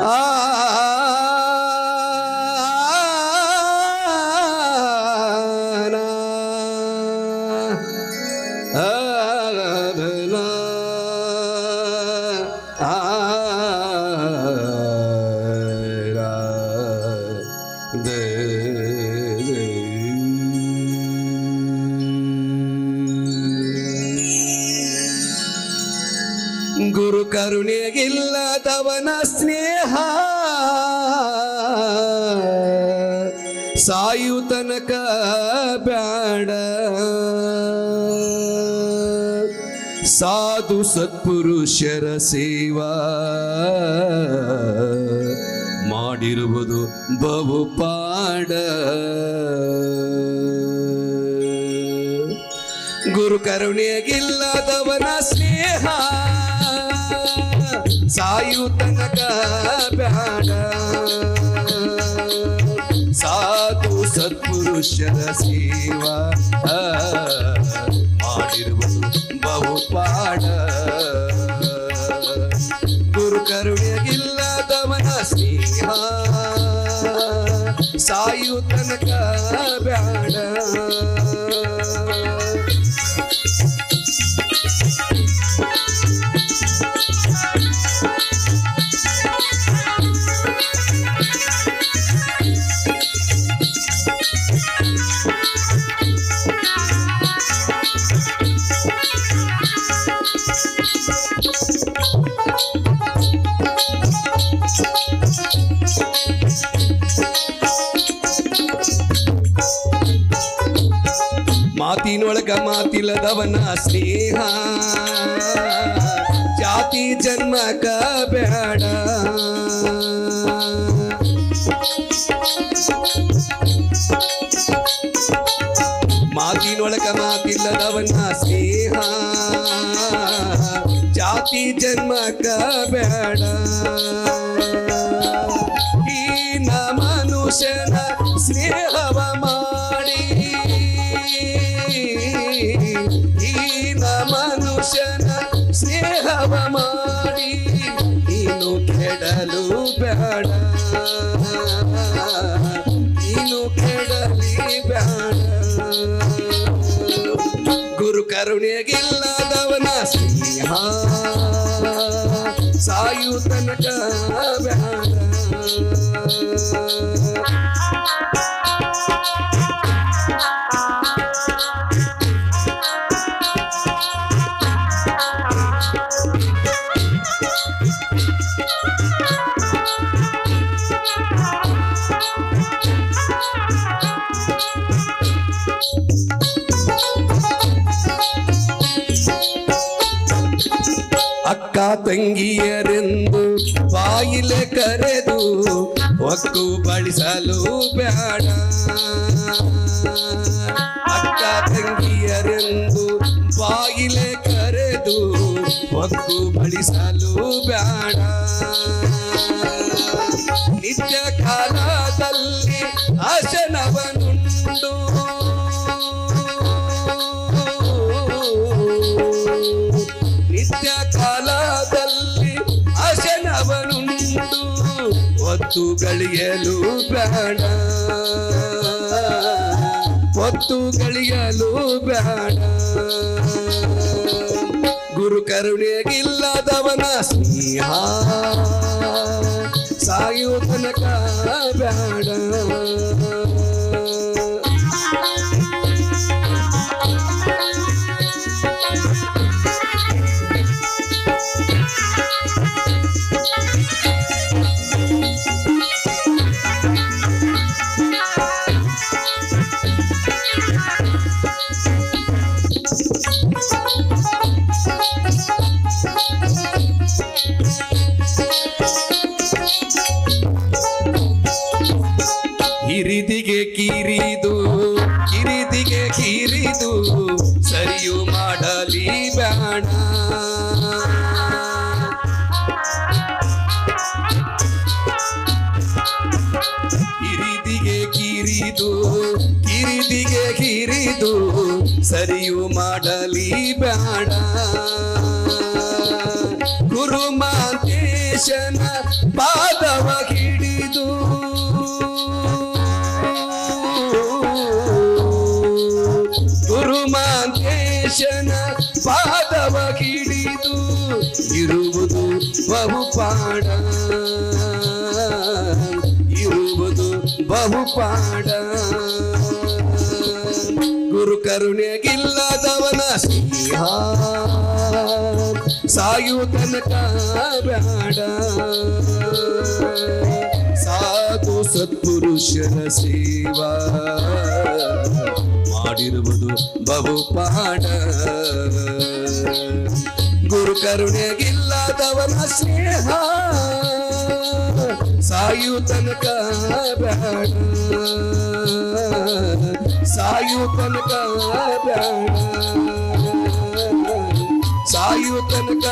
Ah. ಗುರು ಕರುಣೆಗಿಲ್ಲದವನ ಸ್ನೇಹ. ಸಾಯು ತನಕ ಬ್ಯಾಡ. ಸಾಧು ಸತ್ಪುರುಷರ ಸೇವಾ ಮಾಡಿರುವುದು ಬಹುಪಾಡ. ಗುರು ಕರುಣೆಗಿಲ್ಲದವನ ಸ್ನೇಹ. ಸಾಯು ತನಕ ಬ್ಯಾಡ. ಸಾಧು ಸತ್ಪುರುಷರ ಸೇವಾ ಮಾಡಿರುವುದು ಬಹುಪಾಡ ಗುರು ಕರುಣೆಗಿಲ್ಲದವನ ಸ್ನೇಹ ಸಾಯು ತನಕ ಬ್ಯಾಡ. ಮಾತಿನೊಳಗ ಮಾತಿಲ್ಲದವನ ಸ್ನೇಹ. ಜಾತಿ ಜನ್ಮಕ ಬೇಡ. ಮಾತಿನೊಳಗ ಮಾತಿಲ್ಲದವನ ಸ್ನೇಹ. ಜಾತಿ ಜನ್ಮಕ ಬೇಡ. ಸ್ನೇಹವ ಮಾಡಿ ಇನ್ನು ಕೆಡಲು ಬೇಡ. ಇನ್ನು ಕೆಡಲಿ ಬೇಡ. ಗುರು ಕರುಣೆಗಿಲ್ಲದವನ ಸ್ನೇಹ ಸಾಯು ತನಕ ಬೇಡ. ಅಕ್ಕ ತಂಗಿಯರೆಂದು ಬಾಯಿಲೆ ಕರೆದು ಒಕ್ಕು ಬಳಸಲು ಬೇಡ ಅಕ್ಕ ತಂಗಿಯರೆಂದು ಬಾಯಿಲೆ ಕರೆದು ಒಕ್ಕು ಬಳಸಲು ಬೇಡ ಒತ್ತು ಗಳಿಯಲು ಬೇಡ. ಒತ್ತು ಗಳಿಯಲು ಬೇಡ. ಗುರು ಕರುಣೆಗಿಲ್ಲದವನ ಸ್ನೇಹ ಸಾಯುವ ತನಕ ಬೇಡ. ಸರಿಯು ಮಾಡಲಿ ಗುರುಮಾತೇಶನ ಗುರು ಮಾತೇಶನ ಪಾದವ ಹಿಡಿದು. ಗುರುಮಾಂತೇಶನ ಪಾದವ ಹಿಡಿದು ಇರುವುದು ಬಹುಪಾಡ. ಇರುವುದು ಬಹುಪಾಡ. ಕರುಣೆಗಿಲ್ಲದವನ ಸಾಯು ತನಕ ಬೇಡ ಸಾಧು ಸತ್ಪುರುಷನ ಸೇವಾ. ಮಾಡಿರುವುದು ಬಹುಪಾಡ ಗುರು ಕರುಣೆಗಿಲ್ಲದವನ ಸ್ನೇಹ. ಸಾಯು ತನಕ ಬೇಡ ಸಾಯು ತನಕ